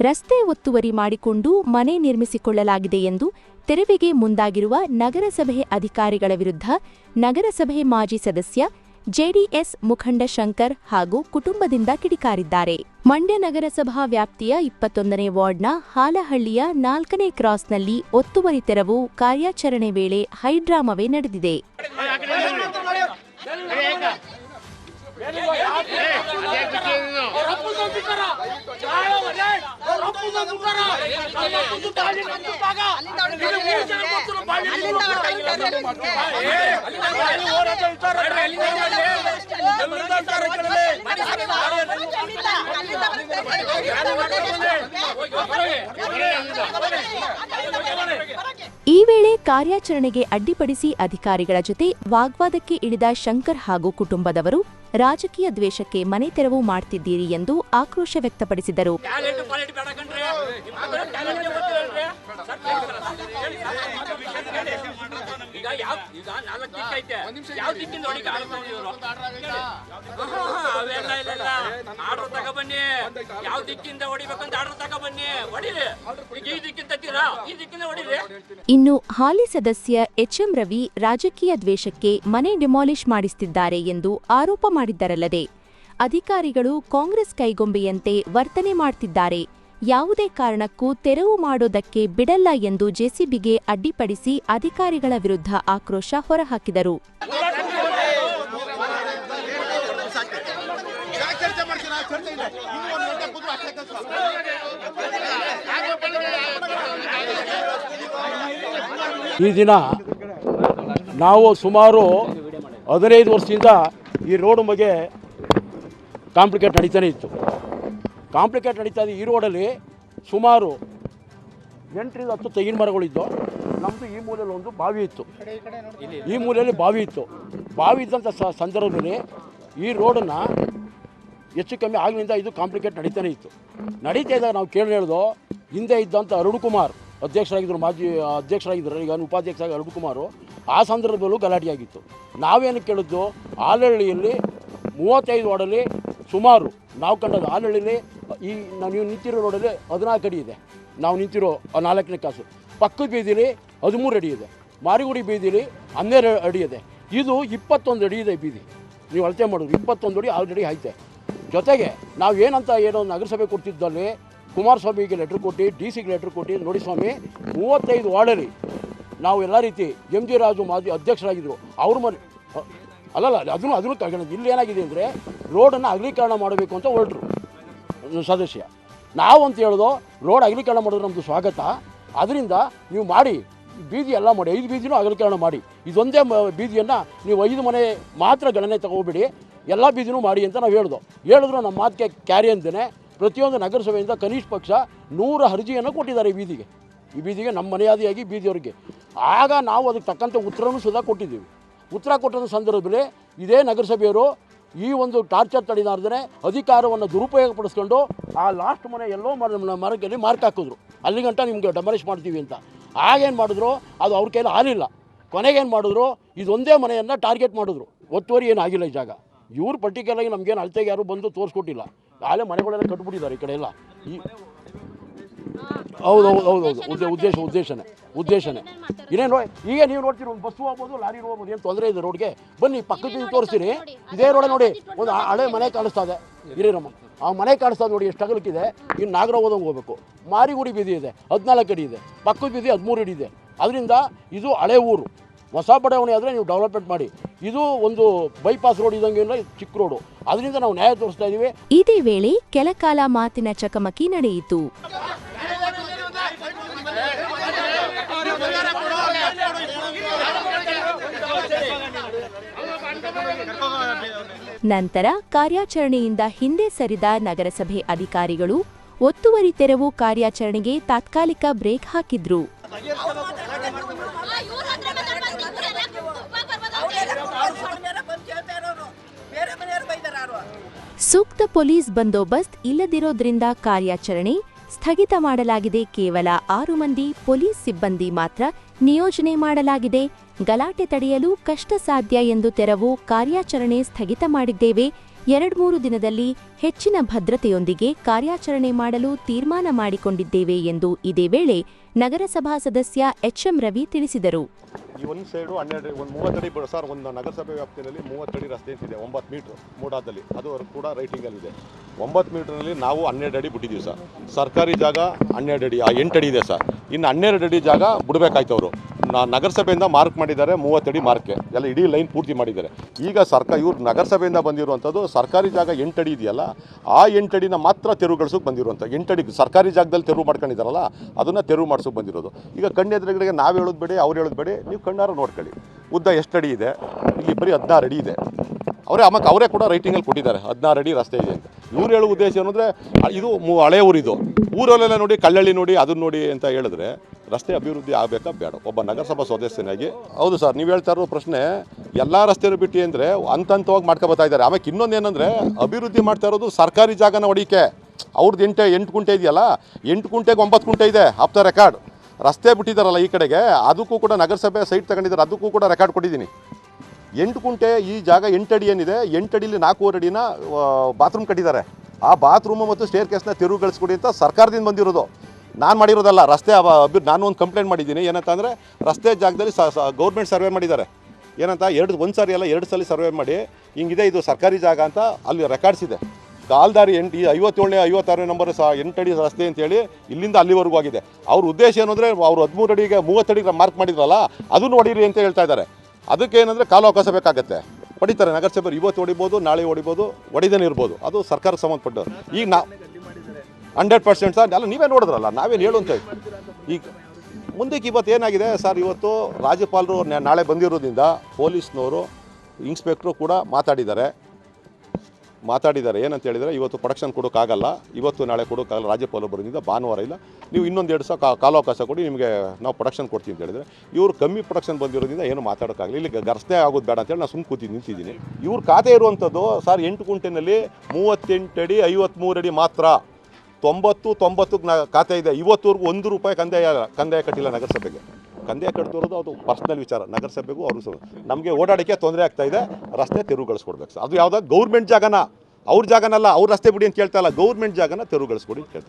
ರಸ್ತೆ ಒತ್ತುವರಿ ಮಾಡಿಕೊಂಡು ಮನೆ ನಿರ್ಮಿಸಿಕೊಳ್ಳಲಾಗಿದೆ ಎಂದು ತೆರವಿಗೆ ಮುಂದಾಗಿರುವ ನಗರಸಭೆ ಅಧಿಕಾರಿಗಳ ವಿರುದ್ಧ ನಗರಸಭೆ ಮಾಜಿ ಸದಸ್ಯ ಜೆಡಿಎಸ್ ಮುಖಂಡ ಶಂಕರ್ ಹಾಗೂ ಕುಟುಂಬದಿಂದ ಕಿಡಿಕಾರಿದ್ದಾರೆ ಮಂಡ್ಯ ನಗರಸಭಾ ವ್ಯಾಪ್ತಿಯ ಇಪ್ಪತ್ತೊಂದನೇ ವಾರ್ಡ್ನ ಹಾಲಹಳ್ಳಿಯ ನಾಲ್ಕನೇ ಕ್ರಾಸ್ನಲ್ಲಿ ಒತ್ತುವರಿ ತೆರವು ಕಾರ್ಯಾಚರಣೆ ವೇಳೆ ಹೈಡ್ರಾಮವೇ ನಡೆದಿದೆ ಈ ವೇಳೆ ಕಾರ್ಯಾಚರಣೆಗೆ ಅಡ್ಡಿಪಡಿಸಿ ಅಧಿಕಾರಿಗಳ ಜೊತೆ ವಾಗ್ವಾದಕ್ಕೆ ಇಳಿದ ಶಂಕರ್ ಹಾಗೂ ಕುಟುಂಬದವರು ರಾಜಕೀಯ ದ್ವೇಷಕ್ಕೆ ಮನೆ ತೆರವು ಮಾಡ್ತಿದ್ದೀರಿ ಎಂದು ಆಕ್ರೋಶ ವ್ಯಕ್ತಪಡಿಸಿದರು. ತಗೊಬನ್ನಿ ಯಾವ ದಿಕ್ಕಿಂದ ಹೊಡಿಬೇಕಂತ ಆರ್ಡರ್ ತಗೊಬನ್ನಿ ಹೊಡಿರಿ ಈ ದಿಕ್ಕಿಂದ ಈ ದಿಕ್ಕಿಂದ ಹೊಡಿರಿ. ಇನ್ನು ಹಾಲಿ ಸದಸ್ಯ ಎಚ್ಎಂ ರವಿ ರಾಜಕೀಯ ದ್ವೇಷಕ್ಕೆ ಮನೆ ಡಿಮಾಲಿಷ್ ಮಾಡಿಸುತ್ತಿದ್ದಾರೆ ಎಂದು ಆರೋಪ ಮಾಡಿದ್ದರಲ್ಲದೆ. ಅಧಿಕಾರಿಗಳು ಕಾಂಗ್ರೆಸ್ ಕೈಗೊಂಬೆಯಂತೆ ವರ್ತನೆ ಮಾಡ್ತಿದ್ದಾರೆ. ಯಾವುದೇ ಕಾರಣಕ್ಕೂ ತೆರವು ಮಾಡೋದಕ್ಕೆ ಬಿಡಲ್ಲ ಎಂದು ಜೆಸಿಬಿಗೆ ಅಡ್ಡಿಪಡಿಸಿ ಅಧಿಕಾರಿಗಳ ವಿರುದ್ಧ ಆಕ್ರೋಶ ಹೊರಹಾಕಿದರು. ಈ ದಿನ ನಾವು ಸುಮಾರು ಹದಿನೈದು ವರ್ಷದಿಂದ ಈ ರೋಡ್ ಬಗ್ಗೆ ಕಾಂಪ್ಲಿಕೇಟ್ ನಡೀತಾನೆ ಇತ್ತು. ಕಾಂಪ್ಲಿಕೇಟ್ ನಡೀತಾ ಇದೆ. ಈ ರೋಡಲ್ಲಿ ಸುಮಾರು ಎಂಟರಿಂದ ಹತ್ತು ತೆಂಗಿನ ಮರಗಳಿದ್ದು ನಮ್ಮದು ಈ ಮೂಲೆಯಲ್ಲಿ ಒಂದು ಬಾವಿ ಇತ್ತು. ಈ ಮೂಲೆಯಲ್ಲಿ ಬಾವಿ ಇತ್ತು. ಬಾವಿ ಇದ್ದಂಥ ಸಂದರ್ಭದಲ್ಲಿ ಈ ರೋಡನ್ನು ಹೆಚ್ಚು ಕಮ್ಮಿ ಆಗಲಿಂದ ಇದು ಕಾಂಪ್ಲಿಕೇಟ್ ನಡೀತಾನೆ ಇತ್ತು. ನಡೀತಾ ಇದ್ದಾಗ ನಾವು ಕೇಳಿ ಹೇಳ್ದು, ಹಿಂದೆ ಇದ್ದಂಥ ಅರುಣ್ ಕುಮಾರ್ ಅಧ್ಯಕ್ಷರಾಗಿದ್ದರು ಮಾಜಿ ಅಧ್ಯಕ್ಷರಾಗಿದ್ದರು ಈಗ ಉಪಾಧ್ಯಕ್ಷರಾಗಿ ಅರುಣ್ ಕುಮಾರು ಆ ಸಂದರ್ಭದಲ್ಲೂ ಗಲಾಟೆಯಾಗಿತ್ತು. ನಾವೇನು ಕೇಳಿದ್ದು ಆಲಹಳ್ಳಿಯಲ್ಲಿ ಮೂವತ್ತೈದು ವಾರ್ಡಲ್ಲಿ ಸುಮಾರು, ನಾವು ಕಂಡದ್ದು ಆಲಹಳ್ಳಿಯಲ್ಲಿ ಈ, ನಾವು ನೀವು ನಿಂತಿರೋ ರೋಡಲ್ಲಿ ಹದಿನಾಲ್ಕು ಅಡಿ ಇದೆ. ನಾವು ನಿಂತಿರೋ ನಾಲ್ಕನೇ ಕಾಸು. ಪಕ್ಕದ ಬೀದಿಲಿ ಹದಿಮೂರು ಅಡಿ ಇದೆ. ಮಾರಿಗುಡಿ ಬೀದಿಲಿ ಹನ್ನೆರಡು ಅಡಿ ಇದೆ. ಇದು ಇಪ್ಪತ್ತೊಂದು ಅಡಿ ಇದೆ ಬೀದಿ. ನೀವು ಅಳತೆ ಮಾಡೋದು ಇಪ್ಪತ್ತೊಂದು ಅಡಿ ಆಲ್ರೆಡಿ ಐತೆ. ಜೊತೆಗೆ ನಾವು ಏನಂತ ಏನೋ ನಗರಸಭೆ ಕೊಡ್ತಿದ್ದಲ್ಲಿ ಕುಮಾರಸ್ವಾಮಿಗೆ ಲೆಟ್ರ್ ಕೊಟ್ಟು ಡಿ ಸಿಗೆ ಲೆಟ್ರ್ ಕೊಟ್ಟು, ನೋಡಿ ಸ್ವಾಮಿ, ಮೂವತ್ತೈದು ವಾರ್ಡಲ್ಲಿ ನಾವು ಎಲ್ಲ ರೀತಿ ಎಂ ಜಿ ರಾಜು ಮಾಜಿ ಅಧ್ಯಕ್ಷರಾಗಿದ್ದರು ಅವ್ರ ಮನೆ ಅಲ್ಲಲ್ಲ, ಅದನ್ನು ಅದನ್ನು ತಗೊಂಡು ಇಲ್ಲಿ ಏನಾಗಿದೆ ಅಂದರೆ ರೋಡನ್ನು ಅಗಲೀಕರಣ ಮಾಡಬೇಕು ಅಂತ ಹೊರಟರು ಸದಸ್ಯ. ನಾವು ಅಂತ ಹೇಳೋದು, ರೋಡ್ ಅಗಲೀಕರಣ ಮಾಡೋದು ನಮ್ಮದು ಸ್ವಾಗತ. ಅದರಿಂದ ನೀವು ಮಾಡಿ, ಬೀದಿ ಎಲ್ಲ ಮಾಡಿ, ಐದು ಬೀದಿನೂ ಅಗಲೀಕರಣ ಮಾಡಿ. ಇದೊಂದೇ ಬೀದಿಯನ್ನು ನೀವು ಐದು ಮನೆ ಮಾತ್ರ ಗಣನೆ ತಗೋಬೇಡಿ, ಎಲ್ಲ ಬೀದಿನೂ ಮಾಡಿ ಅಂತ ನಾವು ಹೇಳ್ದು. ಹೇಳಿದ್ರು ನಮ್ಮ ಮಾತಿಗೆ ಕ್ಯಾರಿ ಅಂತಲೇ ಪ್ರತಿಯೊಂದು ನಗರಸಭೆಯಿಂದ ಕನಿಷ್ಠ ಪಕ್ಷ ನೂರ ಅರ್ಜಿಯನ್ನು ಕೊಟ್ಟಿದ್ದಾರೆ ಈ ಬೀದಿಗೆ. ಈ ಬೀದಿಗೆ ನಮ್ಮ ಮನೆಯಾದಿಯಾಗಿ ಬೀದಿಯವರಿಗೆ. ಆಗ ನಾವು ಅದಕ್ಕೆ ತಕ್ಕಂಥ ಉತ್ತರನೂ ಸುಧಾ ಕೊಟ್ಟಿದ್ದೀವಿ. ಉತ್ತರ ಕೊಟ್ಟಂಥ ಸಂದರ್ಭದಲ್ಲಿ ಇದೇ ನಗರಸಭೆಯವರು ಈ ಒಂದು ಟಾರ್ಚರ್ ತಡೆದಾರ್ದೇ ಅಧಿಕಾರವನ್ನು ದುರುಪಯೋಗಪಡಿಸ್ಕೊಂಡು ಆ ಲಾಸ್ಟ್ ಮನೆ ಎಲ್ಲೋ ಮರ ಮರಕ್ಕೆಲ್ಲಿ ಮಾರ್ಕ್ ಹಾಕಿದ್ರು. ಅಲ್ಲಿಗಂಟ ನಿಮಗೆ ಡಮರೇಶ್ ಮಾಡ್ತೀವಿ ಅಂತ. ಆಗೇನು ಮಾಡಿದ್ರು? ಅದು ಅವ್ರ ಕೈಲಿ ಆಗಲಿಲ್ಲ ಕೊನೆಗೇನು ಮಾಡಿದ್ರು? ಇದೊಂದೇ ಮನೆಯನ್ನು ಟಾರ್ಗೆಟ್ ಮಾಡಿದ್ರು. ಒತ್ತುವರಿ ಏನು ಆಗಿಲ್ಲ ಈ ಜಾಗ. ಇವ್ರು ಪರ್ಟಿಕ್ಯುಲರಾಗಿ ನಮಗೇನು ಅಳತೆಗೆ ಯಾರು ಬಂದು ತೋರಿಸ್ಕೊಟ್ಟಿಲ್ಲ. ಆಲೇ ಮನೆಗಳೆಲ್ಲ ಕಟ್ಬಿಟ್ಟಿದ್ದಾರೆ ಈ ಕಡೆ ಎಲ್ಲ. ಈ ಹೌದು ಹೌದು ಹೌದು ಹೌದು. ಉದ್ದೇ ಉದ್ದೇಶ ಉದ್ದೇಶನೇ ಉದ್ದೇಶನೇ. ಇನ್ನೇನು ಈಗ ನೀವು ನೋಡ್ತೀರಿ ಒಂದು ಬಸ್ಸು ಹೋಗ್ಬೋದು ಲಾರಿ ಹೋಗ್ಬೋದು ಏನು ತೊಂದರೆ ಇದೆ ರೋಡ್ಗೆ? ಬನ್ನಿ ಪಕ್ಕದಿಂದ ತೋರಿಸ್ತೀನಿ ಇದೇ ರೋಡ ನೋಡಿ ಒಂದು ಹಳೆ ಮನೆ ಕಾಣಿಸ್ತಾ ಇದೆ. ಹಿರಿಯರಮ್ಮ ಆ ಮನೆ ಕಾಣಿಸ್ತಾ ನೋಡಿ ಎಷ್ಟು ಅಗಲಕ್ಕಿದೆ. ಇನ್ನು ನಾಗರ ಹೋದಂಗೆ ಹೋಗ್ಬೇಕು. ಮಾರಿಗುಡಿ ಬೀದಿ ಇದೆ ಹದಿನಾಲ್ಕು ಅಡಿ ಇದೆ. ಪಕ್ಕದ ಬೀದಿ ಹದಿಮೂರು ಅಡಿ ಇದೆ. ಅದರಿಂದ ಇದು ಹಳೆ ಊರು. ಹೊಸ ಬಡಾವಣೆ ಆದರೆ ನೀವು ಡೆವಲಪ್ಮೆಂಟ್ ಮಾಡಿ. ಇದು ಒಂದು ಬೈಪಾಸ್ ರೋಡ್ ಇದ್ದಂಗೆ ಇಲ್ಲ ಚಿಕ್ಕ ರೋಡು ಅದರಿಂದ ನಾವು ನ್ಯಾಯ ತೋರಿಸ್ತಾ ಇದ್ದೀವಿ ಇದೇ ವೇಳೆ ಕೆಲಕಾಲ ಮಾತಿನ ಚಕಮಕಿ ನಡೆಯಿತು. ನಂತರ ಕಾರ್ಯಾಚರಣೆಯಿಂದ ಹಿಂದೆ ಸರಿದ ನಗರಸಭೆ ಅಧಿಕಾರಿಗಳು ಒತ್ತುವರಿ ತೆರವು ಕಾರ್ಯಾಚರಣೆಗೆ ತಾತ್ಕಾಲಿಕ ಬ್ರೇಕ್ ಹಾಕಿದ್ರು. ಸೂಕ್ತ ಪೊಲೀಸ್ ಬಂದೋಬಸ್ತ್ ಇಲ್ಲದಿರೋದ್ರಿಂದ ಕಾರ್ಯಾಚರಣೆ ಸ್ಥಗಿತ ಮಾಡಲಾಗಿದೆ. ಕೇವಲ ಆರು ಮಂದಿ ಪೊಲೀಸ್ ಸಿಬ್ಬಂದಿ ಮಾತ್ರ ನಿಯೋಜನೆ ಮಾಡಲಾಗಿದೆ. ಗಲಾಟೆ ತಡೆಯಲು ಕಷ್ಟ ಸಾಧ್ಯ ಎಂದು ತೆರವು ಕಾರ್ಯಾಚರಣೆ ಸ್ಥಗಿತ ಮಾಡಿದ್ದೇವೆ. ಎರಡ್ಮೂರು ದಿನದಲ್ಲಿ ಹೆಚ್ಚಿನ ಭದ್ರತೆಯೊಂದಿಗೆ ಕಾರ್ಯಾಚರಣೆ ಮಾಡಲು ತೀರ್ಮಾನ ಮಾಡಿಕೊಂಡಿದ್ದೇವೆ ಎಂದು ಇದೇ ವೇಳೆ ನಗರಸಭಾ ಸದಸ್ಯ ಎಚ್ಎಂ ರವಿ ತಿಳಿಸಿದರು. ಒಂದು ಸೈಡು ಹನ್ನೆರಡು ಒಂದು ಮೂವತ್ತಡಿ ಸರ್, ಒಂದು ನಗರಸಭೆ ವ್ಯಾಪ್ತಿಯಲ್ಲಿ ಮೂವತ್ತಡಿ ರಸ್ತೆ ಇದೆ, ಒಂಬತ್ತು ಮೀಟ್ರ್ ಮೂಡಾದಲ್ಲಿ. ಅದು ಕೂಡ ರೈಟಿಂಗಲ್ಲಿದೆ. ಒಂಬತ್ತು ಮೀಟ್ರ್ನಲ್ಲಿ ನಾವು ಹನ್ನೆರಡು ಅಡಿ ಬಿಟ್ಟಿದ್ದೀವಿ, ಸರ್. ಸರ್ಕಾರಿ ಜಾಗ ಹನ್ನೆರಡು ಅಡಿ ಆ ಎಂಟು ಅಡಿ ಇದೆ, ಸರ್. ಇನ್ನು ಹನ್ನೆರಡು ಅಡಿ ಜಾಗ ಬಿಡಬೇಕಾಯ್ತು ಅವರು. ನಗರಸಭೆಯಿಂದ ಮಾರ್ಕ್ ಮಾಡಿದ್ದಾರೆ, ಮೂವತ್ತಡಿ ಮಾರ್ಕ್ಗೆ ಎಲ್ಲ ಇಡೀ ಲೈನ್ ಪೂರ್ತಿ ಮಾಡಿದ್ದಾರೆ. ಈಗ ಸರ್ಕಾರ ಇವ್ರು ನಗರಸಭೆಯಿಂದ ಬಂದಿರುವಂಥದ್ದು ಸರ್ಕಾರಿ ಜಾಗ ಎಂಟಡಿ ಇದೆಯಲ್ಲ, ಆ ಎಂಟಡಿನ ಮಾತ್ರ ತೆರವುಗೊಳಿಸೋಕೆ ಬಂದಿರುವಂಥ ಎಂಟಡಿ ಸರ್ಕಾರಿ ಜಾಗದಲ್ಲಿ ತೆರವು ಮಾಡ್ಕೊಂಡಿದ್ದಾರಲ್ಲ, ಅದನ್ನು ತೆರವು ಮಾಡಿಸೋಕೆ ಬಂದಿರೋದು. ಈಗ ಕಣ್ಣೆದುರುಗಳಿಗೆ ನಾವು ಹೇಳೋದು ಬೇಡಿ, ಅವ್ರು ಹೇಳೋದು ಬೇಡಿ, ನೀವು ಕಣ್ಣಾರ ನೋಡ್ಕೊಳ್ಳಿ. ಉದ್ದ ಎಷ್ಟು ಅಡಿ ಇದೆ? ಇಲ್ಲಿ ಬರೀ ಹದಿನಾರು ಅಡಿ ಇದೆ. ಅವರೇ ಆಮೇಲೆ ಅವರೇ ಕೂಡ ರೈಟಿಂಗಲ್ಲಿ ಕೊಟ್ಟಿದ್ದಾರೆ, ಹದಿನಾರು ಅಡಿ ರಸ್ತೆ ಇದೆ ಅಂತ. ಇವ್ರು ಹೇಳೋ ಉದ್ದೇಶ ಏನಂದರೆ, ಇದು ಹಳೆ ಊರಿದು. ಊರಲ್ಲೆಲ್ಲ ನೋಡಿ ಕಳ್ಳಳ್ಳಿ ನೋಡಿ ಅದನ್ನ ನೋಡಿ ಅಂತ ಹೇಳಿದ್ರೆ ರಸ್ತೆ ಅಭಿವೃದ್ಧಿ ಆಗಬೇಕಾ ಬೇಡ. ಒಬ್ಬ ನಗರಸಭಾ ಸದಸ್ಯನಾಗಿ, ಹೌದು ಸರ್, ನೀವು ಹೇಳ್ತಾ ಇರೋ ಪ್ರಶ್ನೆ, ಎಲ್ಲ ರಸ್ತೆಯನ್ನು ಬಿಟ್ಟು ಅಂದರೆ ಹಂತ ಹಂತವಾಗಿ ಮಾಡ್ಕೊಬತ್ತಾ ಇದ್ದಾರೆ. ಆಮೇಲೆ ಇನ್ನೊಂದು ಏನಂದರೆ ಅಭಿವೃದ್ಧಿ ಮಾಡ್ತಾ ಇರೋದು ಸರ್ಕಾರಿ ಜಾಗನ ಹೊಡಿಕೆ. ಅವ್ರದ್ದು ಎಂಟು ಎಂಟು ಕುಂಟೆ ಇದೆಯಲ್ಲ, ಎಂಟು ಗುಂಟೆಗೆ ಒಂಬತ್ತು ಕುಂಟೆ ಇದೆ ಆಪ್ತ ರೆಕಾರ್ಡ್ ರಸ್ತೆ ಬಿಟ್ಟಿದ್ದಾರಲ್ಲ ಈ ಕಡೆಗೆ, ಅದಕ್ಕೂ ಕೂಡ ನಗರಸಭೆ ಸೈಟ್ ತಗೊಂಡಿದ್ದಾರೆ, ಅದಕ್ಕೂ ಕೂಡ ರೆಕಾರ್ಡ್ ಕೊಟ್ಟಿದ್ದೀನಿ. ಎಂಟು ಕುಂಟೆ ಈ ಜಾಗ ಎಂಟಡಿ ಏನಿದೆ ಎಂಟಡಿಲಿ ನಾಲ್ಕೂವರೆ ಅಡಿನ ಬಾತ್ರೂಮ್ ಕಟ್ಟಿದ್ದಾರೆ. ಆ ಬಾತ್ರೂಮು ಮತ್ತು ಸ್ಟೇರ್ ಕೇಸ್ನ ತೆರವುಗೊಳಿಸ್ಕೊಡಿ ಅಂತ ಸರ್ಕಾರದಿಂದ ಬಂದಿರೋದು. ನಾನು ಮಾಡಿರೋದಲ್ಲ, ರಸ್ತೆ ಅಭಿ, ನಾನು ಒಂದು ಕಂಪ್ಲೇಂಟ್ ಮಾಡಿದ್ದೀನಿ. ಏನಂತ ಅಂದರೆ, ರಸ್ತೆ ಜಾಗದಲ್ಲಿ ಸ ಗೌರ್ಮೆಂಟ್ ಸರ್ವೆ ಮಾಡಿದ್ದಾರೆ. ಏನಂತ, ಎರಡು, ಒಂದು ಸಾರಿ ಅಲ್ಲ, ಎರಡು ಸಲ ಸರ್ವೆ ಮಾಡಿ, ಹಿಂಗಿದೆ ಇದು ಸರ್ಕಾರಿ ಜಾಗ ಅಂತ ಅಲ್ಲಿ ರೆಕಾರ್ಡ್ಸ್ ಇದೆ. ಕಾಲ್ದಾರಿ ಎಂಟು ಐವತ್ತೇಳನೇ, ಐವತ್ತಾರನೇ ನಂಬರ್ ಸಹ ಎಂಟಡಿ ರಸ್ತೆ ಅಂತೇಳಿ ಇಲ್ಲಿಂದ ಅಲ್ಲಿವರೆಗೂ ಆಗಿದೆ. ಅವ್ರ ಉದ್ದೇಶ ಏನು ಅಂದರೆ, ಅವ್ರು ಹದಿಮೂರು ಅಡಿಗೆ ಮೂವತ್ತಡಿಗೆ ಮಾರ್ಕ್ ಮಾಡಿದ್ರಲ್ಲ, ಅದನ್ನು ಹೊಡೀರಿ ಅಂತ ಹೇಳ್ತಾ ಇದ್ದಾರೆ. ಅದಕ್ಕೆ ಏನಂದರೆ, ಕಾಲು ಅವಕಾಶ ಬೇಕಾಗತ್ತೆ. ಹೊಡಿತಾರೆ ನಗರಸಭೆ ಇವತ್ತು ಹೊಡಿಬೋದು, ನಾಳೆ ಹೊಡಿಬೋದು, ಹೊಡಿದೇನೆ ಇರ್ಬೋದು. ಅದು ಸರ್ಕಾರಕ್ಕೆ ಸಂಬಂಧಪಟ್ಟವ್ರು ಈಗ ನಾ ಹಂಡ್ರೆಡ್ ಪರ್ಸೆಂಟ್ ಸರ್ ಅಲ್ಲ ನೀವೇ ನೋಡಿದ್ರಲ್ಲ, ನಾವೇನು ಹೇಳು ಅಂತ ಈಗ ಮುಂದಕ್ಕೆ ಇವತ್ತು ಏನಾಗಿದೆ ಸರ್, ಇವತ್ತು ರಾಜ್ಯಪಾಲರು ನಾಳೆ ಬಂದಿರೋದ್ರಿಂದ ಪೊಲೀಸ್ನವರು, ಇನ್ಸ್ಪೆಕ್ಟ್ರು ಕೂಡ ಮಾತಾಡಿದ್ದಾರೆ. ಮಾತಾಡಿದ್ದಾರೆ, ಏನಂತ ಹೇಳಿದರೆ ಇವತ್ತು ಪ್ರೊಡಕ್ಷನ್ ಕೊಡೋಕ್ಕಾಗಲ್ಲ, ಇವತ್ತು ನಾಳೆ ಕೊಡೋಕ್ಕಾಗಲ್ಲ, ರಾಜ್ಯಪಾಲರು ಬರೋದ್ರಿಂದ ಭಾನುವಾರ ಇಲ್ಲ. ನೀವು ಇನ್ನೊಂದು ಎರಡು ಸಹ ಕಾಲಾವಕಾಶ ಕೊಡಿ, ನಿಮಗೆ ನಾವು ಪ್ರೊಡಕ್ಷನ್ ಕೊಡ್ತೀವಿ ಅಂತ ಹೇಳಿದರೆ. ಇವರು ಕಮ್ಮಿ ಪ್ರೊಡಕ್ಷನ್ ಬಂದಿರೋದ್ರಿಂದ ಏನು ಮಾತಾಡೋಕ್ಕಾಗಲಿ ಇಲ್ಲಿ ಗರ್ಸ್ನೆ ಆಗೋದು ಬೇಡ ಅಂತೇಳಿ ನಾನು ಸುಮ್ಮನೆ ಕೂತಿ ನಿಂತಿದ್ದೀನಿ. ಇವ್ರ ಖಾತೆ ಇರುವಂಥದ್ದು ಸರ್, ಎಂಟು ಕುಂಟೆನಲ್ಲಿ ಮೂವತ್ತೆಂಟು ಅಡಿ ಐವತ್ತ್ಮೂರು ಅಡಿ ಮಾತ್ರ. ತೊಂಬತ್ತು ತೊಂಬತ್ತಕ್ಕೆ ನಾ ಖಾತೆ ಇದೆ. ಇವತ್ತುವರೆಗೂ ಒಂದು ರೂಪಾಯಿ ಕಂದಾಯ ಕಂದಾಯ ಕಟ್ಟಿಲ್ಲ ನಗರಸಭೆಗೆ. ಕಂದಾಯ ಕಟ್ತಿರೋದು ಅದು ಪರ್ಸ್ನಲ್ ವಿಚಾರ. ನಗರಸಭೆಗೂ ಅವರು ನಮಗೆ ಓಡಾಡೋಕ್ಕೆ ತೊಂದರೆ ಆಗ್ತಾ ಇದೆ. ರಸ್ತೆ ತೆರವುಗೊಳಿಸ್ಕೊಡ್ಬೇಕು. ಸರ್ ಅದು ಯಾವುದೋ ಗೌರ್ಮೆಂಟ್ ಜಾಗನ. ಅವ್ರ ಜಾಗನಲ್ಲ, ಅವ್ರ ರಸ್ತೆ ಬಿಡಿ ಅಂತ ಕೇಳ್ತಾ ಇಲ್ಲ. ಗೌರ್ಮೆಂಟ್ ಜಾಗನ ತೆರವುಗೊಳಿಸ್ಕೊಡಿ ಅಂತ ಕೇಳ್ತಾರೆ